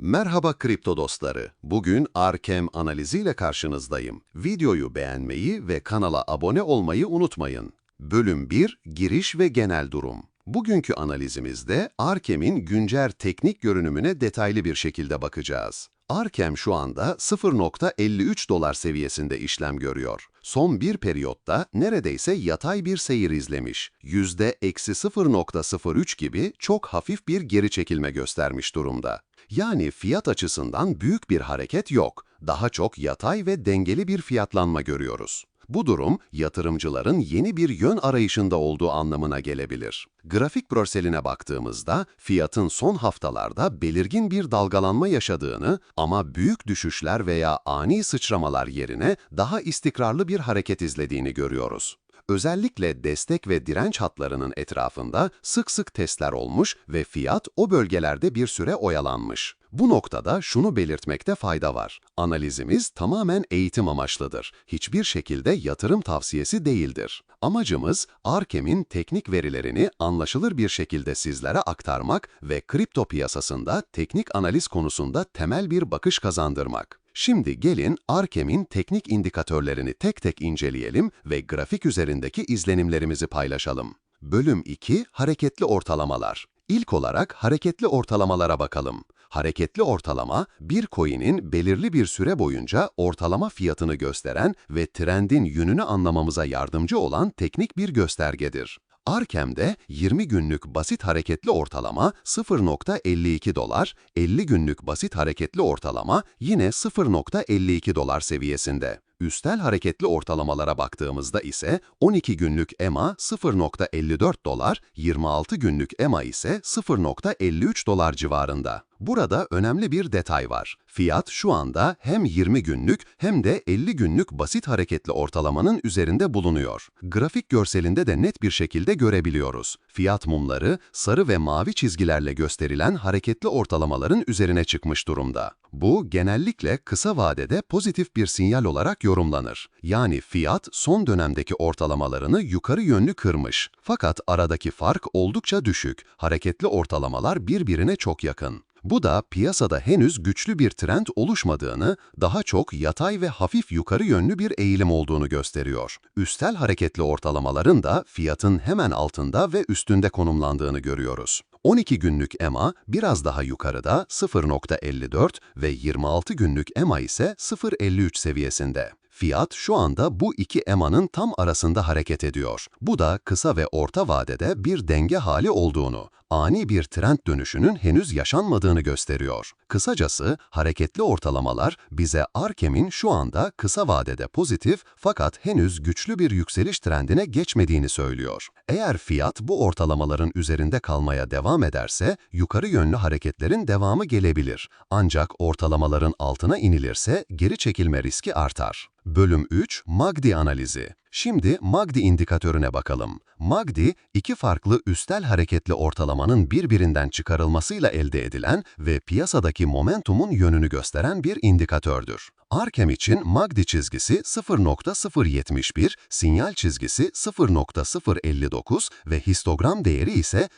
Merhaba kripto dostları. Bugün Arkem analiziyle karşınızdayım. Videoyu beğenmeyi ve kanala abone olmayı unutmayın. Bölüm 1 Giriş ve Genel Durum. Bugünkü analizimizde Arkem'in güncel teknik görünümüne detaylı bir şekilde bakacağız. Arkem şu anda 0.53 dolar seviyesinde işlem görüyor. Son bir periyotta neredeyse yatay bir seyir izlemiş. %-0.03 gibi çok hafif bir geri çekilme göstermiş durumda. Yani fiyat açısından büyük bir hareket yok. Daha çok yatay ve dengeli bir fiyatlanma görüyoruz. Bu durum, yatırımcıların yeni bir yön arayışında olduğu anlamına gelebilir. Grafik görseline baktığımızda, fiyatın son haftalarda belirgin bir dalgalanma yaşadığını ama büyük düşüşler veya ani sıçramalar yerine daha istikrarlı bir hareket izlediğini görüyoruz. Özellikle destek ve direnç hatlarının etrafında sık sık testler olmuş ve fiyat o bölgelerde bir süre oyalanmış. Bu noktada şunu belirtmekte fayda var. Analizimiz tamamen eğitim amaçlıdır. Hiçbir şekilde yatırım tavsiyesi değildir. Amacımız Arkem'in teknik verilerini anlaşılır bir şekilde sizlere aktarmak ve kripto piyasasında teknik analiz konusunda temel bir bakış kazandırmak. Şimdi gelin Arkem'in teknik indikatörlerini tek tek inceleyelim ve grafik üzerindeki izlenimlerimizi paylaşalım. Bölüm 2 Hareketli ortalamalar. İlk olarak hareketli ortalamalara bakalım. Hareketli ortalama, bir coin'in belirli bir süre boyunca ortalama fiyatını gösteren ve trendin yönünü anlamamıza yardımcı olan teknik bir göstergedir. Arkem'de 20 günlük basit hareketli ortalama 0.52 dolar, 50 günlük basit hareketli ortalama yine 0.52 dolar seviyesinde. Üstel hareketli ortalamalara baktığımızda ise 12 günlük EMA 0.54 dolar, 26 günlük EMA ise 0.53 dolar civarında. Burada önemli bir detay var. Fiyat şu anda hem 20 günlük hem de 50 günlük basit hareketli ortalamanın üzerinde bulunuyor. Grafik görselinde de net bir şekilde görebiliyoruz. Fiyat mumları sarı ve mavi çizgilerle gösterilen hareketli ortalamaların üzerine çıkmış durumda. Bu genellikle kısa vadede pozitif bir sinyal olarak yorumlanır. Yani fiyat son dönemdeki ortalamalarını yukarı yönlü kırmış. Fakat aradaki fark oldukça düşük. Hareketli ortalamalar birbirine çok yakın. Bu da piyasada henüz güçlü bir trend oluşmadığını, daha çok yatay ve hafif yukarı yönlü bir eğilim olduğunu gösteriyor. Üstel hareketli ortalamaların da fiyatın hemen altında ve üstünde konumlandığını görüyoruz. 12 günlük EMA biraz daha yukarıda 0.54 ve 26 günlük EMA ise 0.53 seviyesinde. Fiyat şu anda bu iki EMA'nın tam arasında hareket ediyor. Bu da kısa ve orta vadede bir denge hali olduğunu, ani bir trend dönüşünün henüz yaşanmadığını gösteriyor. Kısacası hareketli ortalamalar bize Arkem'in şu anda kısa vadede pozitif fakat henüz güçlü bir yükseliş trendine geçmediğini söylüyor. Eğer fiyat bu ortalamaların üzerinde kalmaya devam ederse yukarı yönlü hareketlerin devamı gelebilir. Ancak ortalamaların altına inilirse geri çekilme riski artar. Bölüm 3 MACD analizi. Şimdi MACD indikatörüne bakalım. MACD, iki farklı üstel hareketli ortalamanın birbirinden çıkarılmasıyla elde edilen ve piyasadaki momentumun yönünü gösteren bir indikatördür. Arkem için MACD çizgisi 0.071, sinyal çizgisi 0.059 ve histogram değeri ise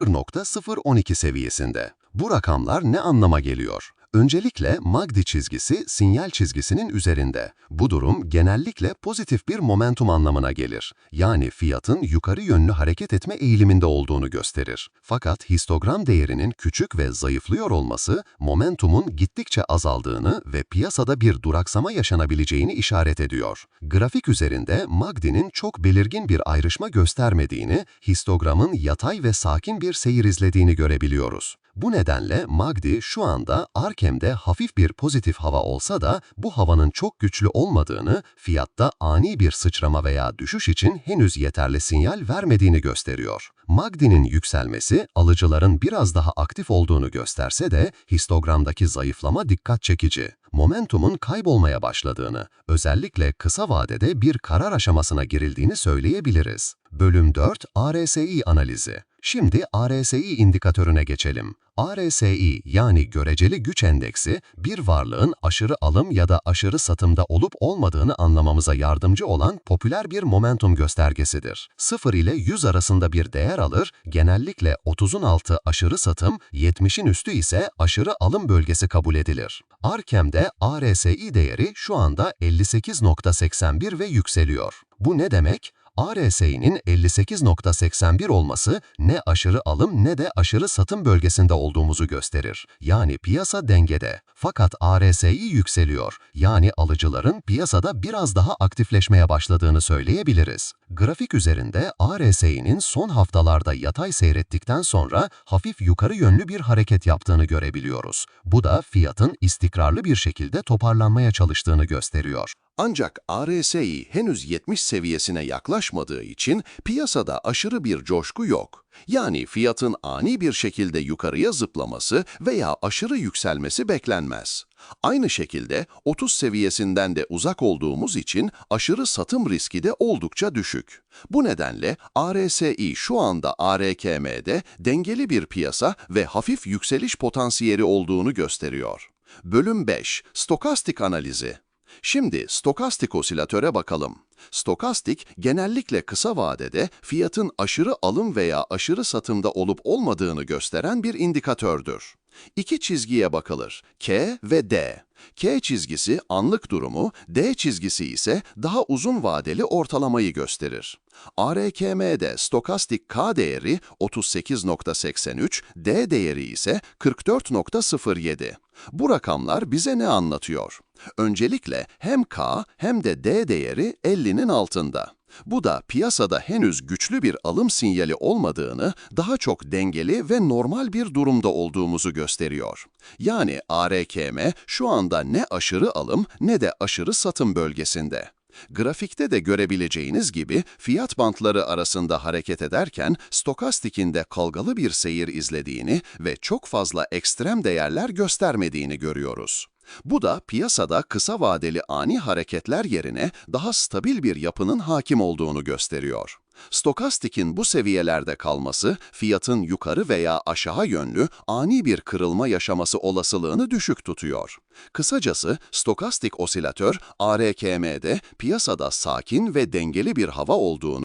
0.012 seviyesinde. Bu rakamlar ne anlama geliyor? Öncelikle MACD çizgisi sinyal çizgisinin üzerinde. Bu durum genellikle pozitif bir momentum anlamına gelir. Yani fiyatın yukarı yönlü hareket etme eğiliminde olduğunu gösterir. Fakat histogram değerinin küçük ve zayıflıyor olması momentumun gittikçe azaldığını ve piyasada bir duraksama yaşanabileceğini işaret ediyor. Grafik üzerinde MACD'nin çok belirgin bir ayrışma göstermediğini, histogramın yatay ve sakin bir seyir izlediğini görebiliyoruz. Bu nedenle MACD şu anda Arkem'de hafif bir pozitif hava olsa da bu havanın çok güçlü olmadığını, fiyatta ani bir sıçrama veya düşüş için henüz yeterli sinyal vermediğini gösteriyor. MACD'nin yükselmesi alıcıların biraz daha aktif olduğunu gösterse de histogramdaki zayıflama dikkat çekici. Momentumun kaybolmaya başladığını, özellikle kısa vadede bir karar aşamasına girildiğini söyleyebiliriz. Bölüm 4 RSI analizi Şimdi RSI indikatörüne geçelim. RSI yani göreceli güç endeksi bir varlığın aşırı alım ya da aşırı satımda olup olmadığını anlamamıza yardımcı olan popüler bir momentum göstergesidir. 0 ile 100 arasında bir değer alır, genellikle 30'un altı aşırı satım, 70'in üstü ise aşırı alım bölgesi kabul edilir. Arkem'de RSI değeri şu anda 58.81 ve yükseliyor. Bu ne demek? RSI'nin 58.81 olması ne aşırı alım ne de aşırı satım bölgesinde olduğumuzu gösterir. Yani piyasa dengede. Fakat RSI yükseliyor. Yani alıcıların piyasada biraz daha aktifleşmeye başladığını söyleyebiliriz. Grafik üzerinde RSI'nin son haftalarda yatay seyrettikten sonra hafif yukarı yönlü bir hareket yaptığını görebiliyoruz. Bu da fiyatın istikrarlı bir şekilde toparlanmaya çalıştığını gösteriyor. Ancak RSI henüz 70 seviyesine yaklaşmadığı için piyasada aşırı bir coşku yok. Yani fiyatın ani bir şekilde yukarıya zıplaması veya aşırı yükselmesi beklenmez. Aynı şekilde 30 seviyesinden de uzak olduğumuz için aşırı satım riski de oldukça düşük. Bu nedenle RSI şu anda ARKM'de dengeli bir piyasa ve hafif yükseliş potansiyeli olduğunu gösteriyor. Bölüm 5 Stokastik Analizi Şimdi stokastik osilatöre bakalım. Stokastik genellikle kısa vadede fiyatın aşırı alım veya aşırı satımda olup olmadığını gösteren bir indikatördür. İki çizgiye bakılır, K ve D. K çizgisi anlık durumu, D çizgisi ise daha uzun vadeli ortalamayı gösterir. ARKM'de stokastik K değeri 38.83, D değeri ise 44.07. Bu rakamlar bize ne anlatıyor? Öncelikle hem K hem de D değeri 50'nin altında. Bu da piyasada henüz güçlü bir alım sinyali olmadığını, daha çok dengeli ve normal bir durumda olduğumuzu gösteriyor. Yani ARKM şu anda ne aşırı alım ne de aşırı satım bölgesinde. Grafikte de görebileceğiniz gibi fiyat bantları arasında hareket ederken stokastikinde kalgalı bir seyir izlediğini ve çok fazla ekstrem değerler göstermediğini görüyoruz. Bu da piyasada kısa vadeli ani hareketler yerine daha stabil bir yapının hakim olduğunu gösteriyor. Stokastikin bu seviyelerde kalması, fiyatın yukarı veya aşağı yönlü ani bir kırılma yaşaması olasılığını düşük tutuyor. Kısacası stokastik osilatör, ARKM'de piyasada sakin ve dengeli bir hava olduğunu,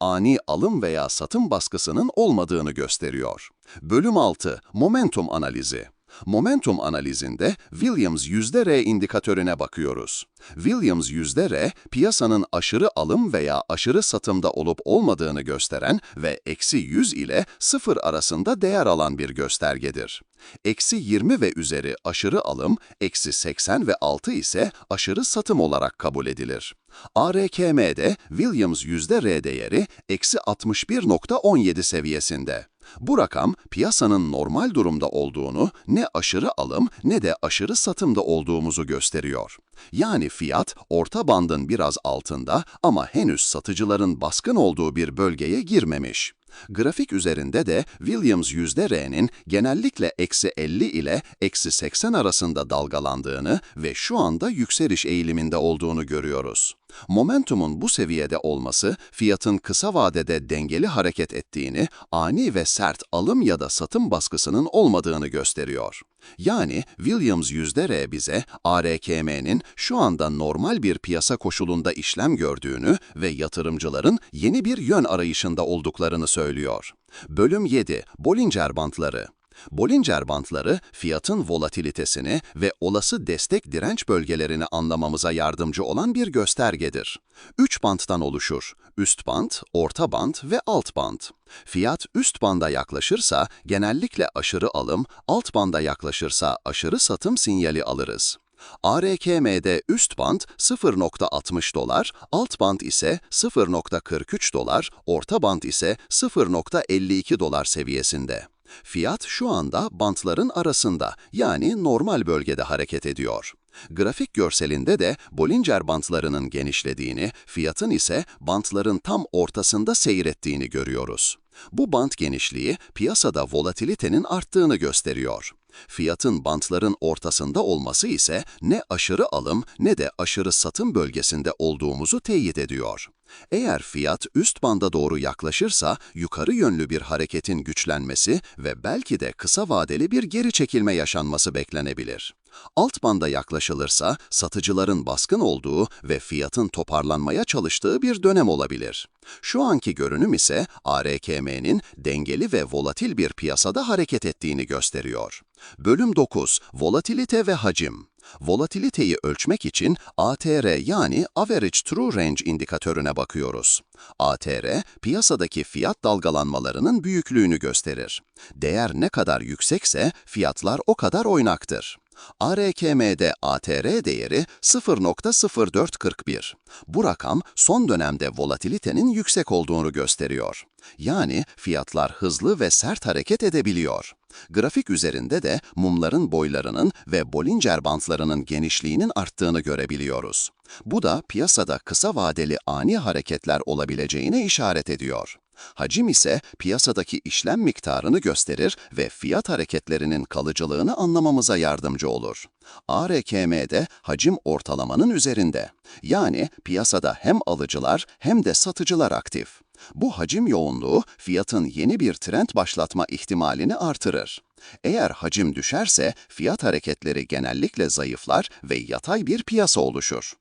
ani alım veya satım baskısının olmadığını gösteriyor. Bölüm 6 Momentum Analizi Momentum analizinde Williams yüzde indikatörüne bakıyoruz. Williams yüzde piyasanın aşırı alım veya aşırı satımda olup olmadığını gösteren ve eksi 100 ile 0 arasında değer alan bir göstergedir. Eksi 20 ve üzeri aşırı alım, eksi 80 ve 6 ise aşırı satım olarak kabul edilir. ARKM'de Williams yüzde değeri eksi 61.17 seviyesinde. Bu rakam piyasanın normal durumda olduğunu, ne aşırı alım ne de aşırı satımda olduğumuzu gösteriyor. Yani fiyat orta bandın biraz altında ama henüz satıcıların baskın olduğu bir bölgeye girmemiş. Grafik üzerinde de Williams %R'nin genellikle eksi 50 ile eksi 80 arasında dalgalandığını ve şu anda yükseliş eğiliminde olduğunu görüyoruz. Momentumun bu seviyede olması, fiyatın kısa vadede dengeli hareket ettiğini, ani ve sert alım ya da satım baskısının olmadığını gösteriyor. Yani Williams %R bize ARKM'nin şu anda normal bir piyasa koşulunda işlem gördüğünü ve yatırımcıların yeni bir yön arayışında olduklarını söylüyor. Bölüm 7 Bollinger Bantları Bollinger bantları fiyatın volatilitesini ve olası destek direnç bölgelerini anlamamıza yardımcı olan bir göstergedir. Üç banttan oluşur. Üst bant, orta bant ve alt bant. Fiyat üst banda yaklaşırsa genellikle aşırı alım, alt banda yaklaşırsa aşırı satım sinyali alırız. ARKM'de üst band 0.60 dolar, alt band ise 0.43 dolar, orta band ise 0.52 dolar seviyesinde. Fiyat şu anda bantların arasında yani normal bölgede hareket ediyor. Grafik görselinde de Bollinger bantlarının genişlediğini, fiyatın ise bantların tam ortasında seyrettiğini görüyoruz. Bu bant genişliği piyasada volatilitenin arttığını gösteriyor. Fiyatın bantların ortasında olması ise ne aşırı alım ne de aşırı satım bölgesinde olduğumuzu teyit ediyor. Eğer fiyat üst banda doğru yaklaşırsa yukarı yönlü bir hareketin güçlenmesi ve belki de kısa vadeli bir geri çekilme yaşanması beklenebilir. Alt banda yaklaşılırsa satıcıların baskın olduğu ve fiyatın toparlanmaya çalıştığı bir dönem olabilir. Şu anki görünüm ise ARKM'nin dengeli ve volatil bir piyasada hareket ettiğini gösteriyor. Bölüm 9. Volatilite ve hacim. Volatiliteyi ölçmek için ATR yani Average True Range indikatörüne bakıyoruz. ATR, piyasadaki fiyat dalgalanmalarının büyüklüğünü gösterir. Değer ne kadar yüksekse fiyatlar o kadar oynaktır. ARKM'de ATR değeri 0.0441. Bu rakam son dönemde volatilitenin yüksek olduğunu gösteriyor. Yani fiyatlar hızlı ve sert hareket edebiliyor. Grafik üzerinde de mumların boylarının ve Bollinger bantlarının genişliğinin arttığını görebiliyoruz. Bu da piyasada kısa vadeli ani hareketler olabileceğine işaret ediyor. Hacim ise piyasadaki işlem miktarını gösterir ve fiyat hareketlerinin kalıcılığını anlamamıza yardımcı olur. ARKM'de hacim ortalamanın üzerinde. Yani piyasada hem alıcılar hem de satıcılar aktif. Bu hacim yoğunluğu fiyatın yeni bir trend başlatma ihtimalini artırır. Eğer hacim düşerse fiyat hareketleri genellikle zayıflar ve yatay bir piyasa oluşur.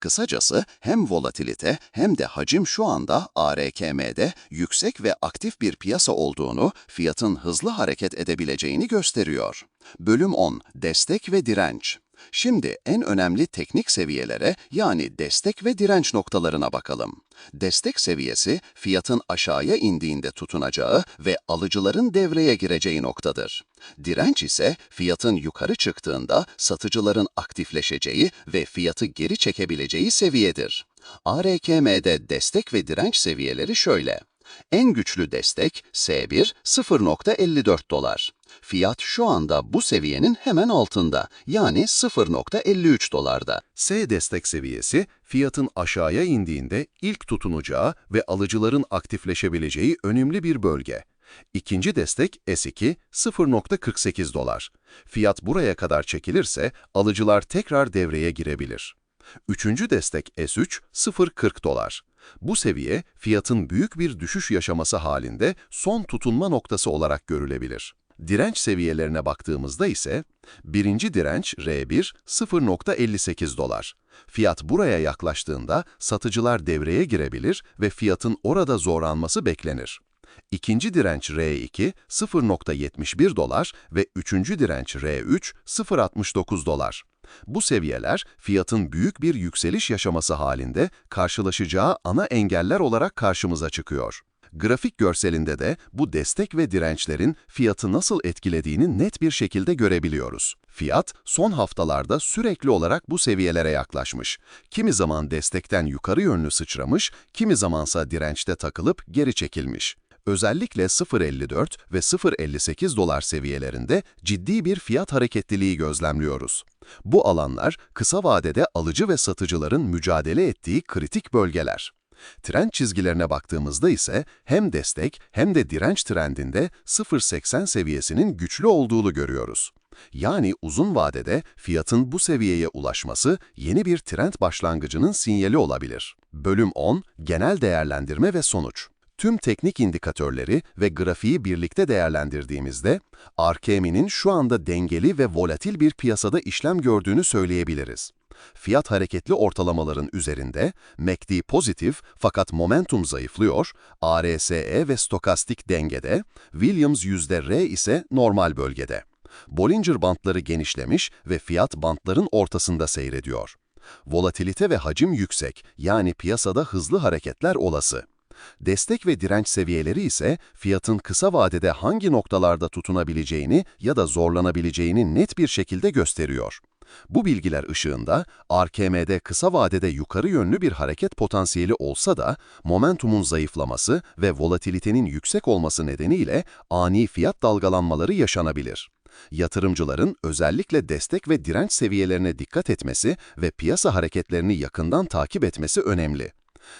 Kısacası hem volatilite hem de hacim şu anda ARKM'de yüksek ve aktif bir piyasa olduğunu, fiyatın hızlı hareket edebileceğini gösteriyor. Bölüm 10. Destek ve direnç. Şimdi en önemli teknik seviyelere yani destek ve direnç noktalarına bakalım. Destek seviyesi fiyatın aşağıya indiğinde tutunacağı ve alıcıların devreye gireceği noktadır. Direnç ise fiyatın yukarı çıktığında satıcıların aktifleşeceği ve fiyatı geri çekebileceği seviyedir. ARKM'de destek ve direnç seviyeleri şöyle. En güçlü destek S1 0.54 dolar. Fiyat şu anda bu seviyenin hemen altında yani 0.53 dolarda. S destek seviyesi, fiyatın aşağıya indiğinde ilk tutunacağı ve alıcıların aktifleşebileceği önemli bir bölge. İkinci destek S2, 0.48 dolar. Fiyat buraya kadar çekilirse alıcılar tekrar devreye girebilir. Üçüncü destek S3, 0.40 dolar. Bu seviye, fiyatın büyük bir düşüş yaşaması halinde son tutunma noktası olarak görülebilir. Direnç seviyelerine baktığımızda ise, birinci direnç R1, 0.58 dolar. Fiyat buraya yaklaştığında satıcılar devreye girebilir ve fiyatın orada zorlanması beklenir. İkinci direnç R2 0.71 dolar ve üçüncü direnç R3 0.69 dolar. Bu seviyeler fiyatın büyük bir yükseliş yaşaması halinde karşılaşacağı ana engeller olarak karşımıza çıkıyor. Grafik görselinde de bu destek ve dirençlerin fiyatı nasıl etkilediğini net bir şekilde görebiliyoruz. Fiyat son haftalarda sürekli olarak bu seviyelere yaklaşmış. Kimi zaman destekten yukarı yönlü sıçramış, kimi zamansa dirençte takılıp geri çekilmiş. Özellikle 0.54 ve 0.58 dolar seviyelerinde ciddi bir fiyat hareketliliği gözlemliyoruz. Bu alanlar kısa vadede alıcı ve satıcıların mücadele ettiği kritik bölgeler. Trend çizgilerine baktığımızda ise hem destek hem de direnç trendinde 0.80 seviyesinin güçlü olduğunu görüyoruz. Yani uzun vadede fiyatın bu seviyeye ulaşması yeni bir trend başlangıcının sinyali olabilir. Bölüm 10 Genel Değerlendirme ve Sonuç Tüm teknik indikatörleri ve grafiği birlikte değerlendirdiğimizde, RKM'nin şu anda dengeli ve volatil bir piyasada işlem gördüğünü söyleyebiliriz. Fiyat hareketli ortalamaların üzerinde, MACD pozitif fakat momentum zayıflıyor, RSE ve stokastik dengede, Williams %R ise normal bölgede. Bollinger bantları genişlemiş ve fiyat bantların ortasında seyrediyor. Volatilite ve hacim yüksek, yani piyasada hızlı hareketler olası. Destek ve direnç seviyeleri ise fiyatın kısa vadede hangi noktalarda tutunabileceğini ya da zorlanabileceğini net bir şekilde gösteriyor. Bu bilgiler ışığında RKM'de kısa vadede yukarı yönlü bir hareket potansiyeli olsa da momentumun zayıflaması ve volatilitenin yüksek olması nedeniyle ani fiyat dalgalanmaları yaşanabilir. Yatırımcıların özellikle destek ve direnç seviyelerine dikkat etmesi ve piyasa hareketlerini yakından takip etmesi önemli.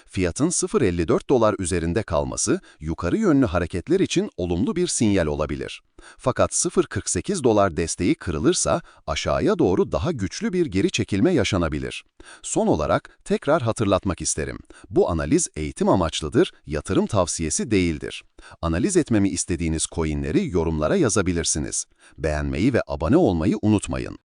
Fiyatın 0.54 dolar üzerinde kalması yukarı yönlü hareketler için olumlu bir sinyal olabilir. Fakat 0.48 dolar desteği kırılırsa aşağıya doğru daha güçlü bir geri çekilme yaşanabilir. Son olarak tekrar hatırlatmak isterim. Bu analiz eğitim amaçlıdır, yatırım tavsiyesi değildir. Analiz etmemi istediğiniz coinleri yorumlara yazabilirsiniz. Beğenmeyi ve abone olmayı unutmayın.